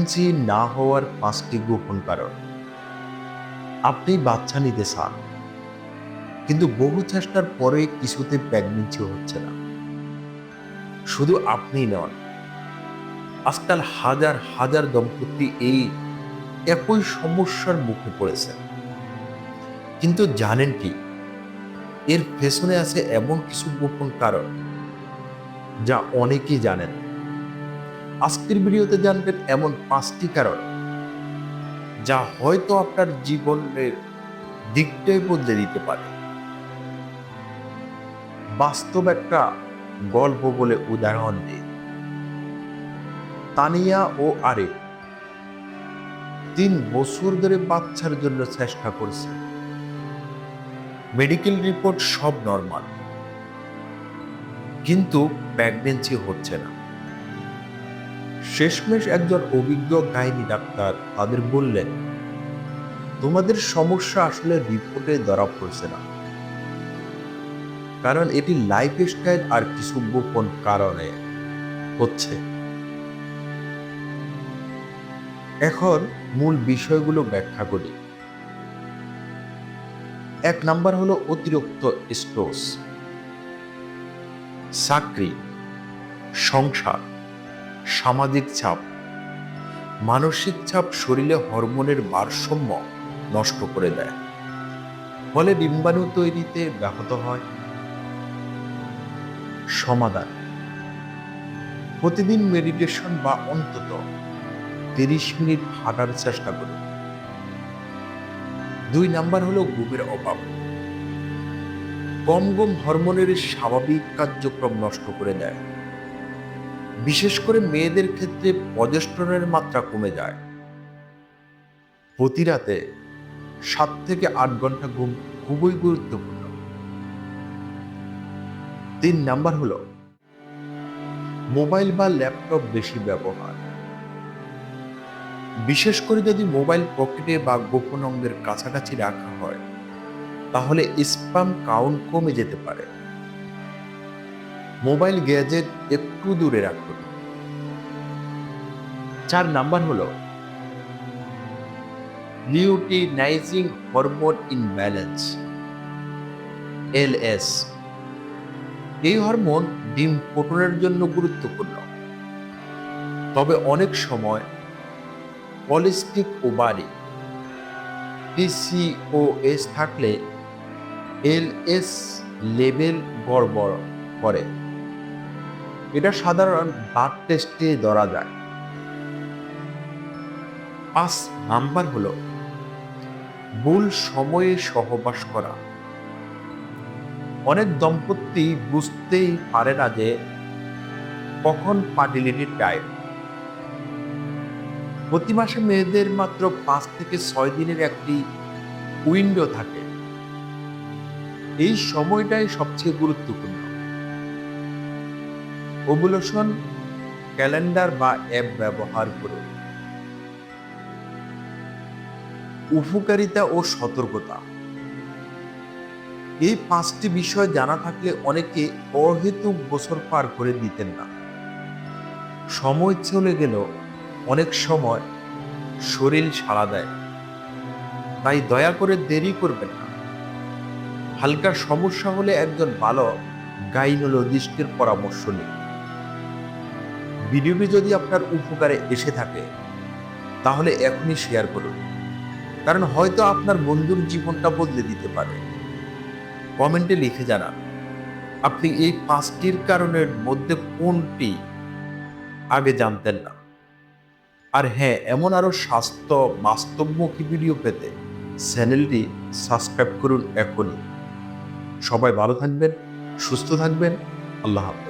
Pregnancy না হওয়ার পাঁচটি গোপন কারণ। আপনি বাচ্চা নিতে চান, কিন্তু বহু চেষ্টার পরে কিছুতে প্রেগনেন্সি হচ্ছে না। শুধু আপনি নন, আজকাল হাজার হাজার দম্পতি এই একই সমস্যার মুখে পড়েছে কিন্তু জানেন কি, এর পেছনে আছে এমন কিছু গোপন কারণ যা অনেকেই জানেন। আজকের ভিডিওতে জানবেন এমন পাঁচটি কারণ যা হয়তো আপনার জীবনের দিকটাই বদলে দিতে পারে। বাস্তব একটা গল্প বলে উদাহরণ দিই। তানিয়া ও আরেক তিন বছর ধরে বাচ্চার জন্য চেষ্টা করছে। মেডিকেল রিপোর্ট সব নর্মাল। কিন্তু প্রেগনেন্সি হচ্ছে না। শেষমেশ একজন অভিজ্ঞ গাইনি ডাক্তার তাদের বললেন, তোমাদের সমস্যা আসলে রিপোর্টে ধরা পড়ছে না। কারণ এটি লাইফ স্টাইল আর কিছু গোপন কারণে হচ্ছে। এখন মূল বিষয়গুলো ব্যাখ্যা করি। এক নাম্বার হলো অতিরিক্ত স্ট্রোস চাকরি, সংসার। সামাজিক চাপ। মানসিক চাপ শরীরে হরমোনের ভারসাম্য নষ্ট করে দেয়। ফলে ডিম্বাণু তৈরিতে ব্যাহত হয়। সমাধান। প্রতিদিন মেডিটেশন বা অন্তত তিরিশ মিনিট হাঁটার চেষ্টা করুন। দুই নাম্বার হলো ঘুমের অভাব। কম গম হরমোনের স্বাভাবিক কার্যক্রম নষ্ট করে দেয়। বিশেষ করে মেয়েদের ক্ষেত্রে প্রজেস্টরনের মাত্রা কমে যায়। প্রতি রাতে সাত থেকে আট ঘণ্টা ঘুম খুবই গুরুত্বপূর্ণ। তিন নাম্বার হলো, মোবাইল বা ল্যাপটপ বেশি ব্যবহার। বিশেষ করে যদি মোবাইল পকেটে বা গোপন অঙ্গের কাছাকাছি রাখা হয়, তাহলে স্পাম কাউন্ট কমে যেতে পারে। মোবাইল গ্যাজেট একটু দূরে রাখুন চার নাম্বার হলো লিউটিনাইজিং হরমোন ইনব্যালেন্স, এলএস। এই হরমোন ডিম ফোটনের জন্য গুরুত্বপূর্ণ। তবে অনেক সময় পলিস্টিক ওভারি পিসিওএস থাকলে এলএস লেভেল গড়বড় করে। এটা সাধারণ ব্লাড টেস্টে ধরা যায়। পাঁচ নাম্বার হলো, ভুল সময়ে সহবাস করা। অনেক দম্পতি বুঝতেই পারে না যে কখন ফার্টিলিটি টাইম প্রতি মাসে মেয়েদের মাত্র পাঁচ থেকে ছয় দিনের একটি উইন্ডো থাকে। এই সময়টাই সবচেয়ে গুরুত্বপূর্ণ। ওভুলেশন ক্যালেন্ডার বা অ্যাপ ব্যবহার করুন উপকারিতা ও সতর্কতা। এই পাঁচটি বিষয় জানা থাকলে অনেকে অহেতুক বছর পার করে দিতেন না। সময় চলে গেলেও অনেক সময় শরীর সাড়া দেয়। তাই দয়া করে দেরি করবেন না। হালকা সমস্যা হলে একজন ভালো গাইনোলজিস্টের পরামর্শ নিন। ভিডিওটি যদি আপনার উপকারে এসে থাকে, তাহলে এখনই শেয়ার করুন। কারণ হয়তো আপনার বন্ধুর জীবনটা বদলে দিতে পারে। কমেন্টে লিখে জানান, আপনি এই পাঁচটির কারণের মধ্যে কোনটি আগে জানতেন না? আর হ্যাঁ এমন আরও স্বাস্থ্য বাস্তবমুখী ভিডিও পেতে চ্যানেলটি সাবস্ক্রাইব করুন এখনই। সবাই ভালো থাকবেন, সুস্থ থাকবেন, আল্লাহ হাফেজ।